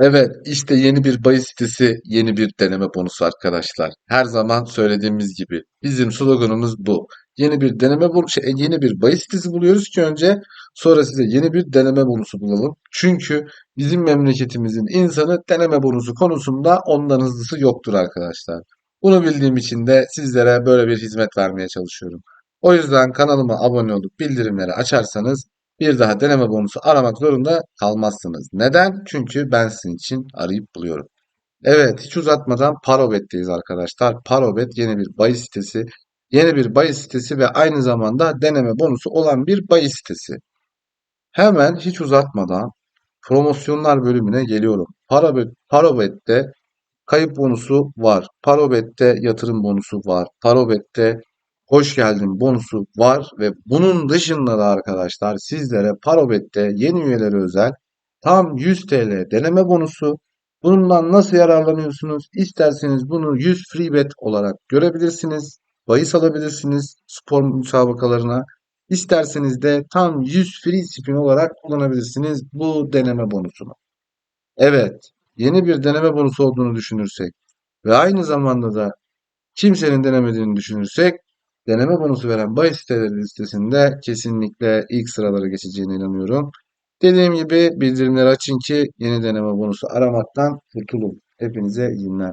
Evet, işte yeni bir bahis sitesi, yeni bir deneme bonusu arkadaşlar. Her zaman söylediğimiz gibi bizim sloganımız bu. Yeni bir deneme şey, yeni bir bahis sitesi buluyoruz ki önce sonra size yeni bir deneme bonusu bulalım. Çünkü bizim memleketimizin insanı deneme bonusu konusunda ondan hızlısı yoktur arkadaşlar. Bunu bildiğim için de sizlere böyle bir hizmet vermeye çalışıyorum. O yüzden kanalıma abone olup bildirimleri açarsanız bir daha deneme bonusu aramak zorunda kalmazsınız. Neden? Çünkü ben sizin için arayıp buluyorum. Evet, hiç uzatmadan Parobet'teyiz arkadaşlar. Parobet yeni bir bahis sitesi. Yeni bir bahis sitesi ve aynı zamanda deneme bonusu olan bir bahis sitesi. Hemen hiç uzatmadan promosyonlar bölümüne geliyorum. Parobet, Parobet'te kayıp bonusu var. Parobet'te yatırım bonusu var. Parobet'te hoş geldin bonusu var ve bunun dışında da arkadaşlar sizlere Parobet'te yeni üyeleri özel tam 100 TL deneme bonusu. Bundan nasıl yararlanıyorsunuz? İsterseniz bunu 100 free bet olarak görebilirsiniz. Bahis alabilirsiniz spor müsabakalarına. İsterseniz de tam 100 free spin olarak kullanabilirsiniz bu deneme bonusunu. Evet, yeni bir deneme bonusu olduğunu düşünürsek ve aynı zamanda da kimsenin denemediğini düşünürsek deneme bonusu veren bahis siteleri listesinde kesinlikle ilk sıralara geçeceğine inanıyorum. Dediğim gibi bildirimleri açın ki yeni deneme bonusu aramaktan kurtulun. Hepinize iyi günler.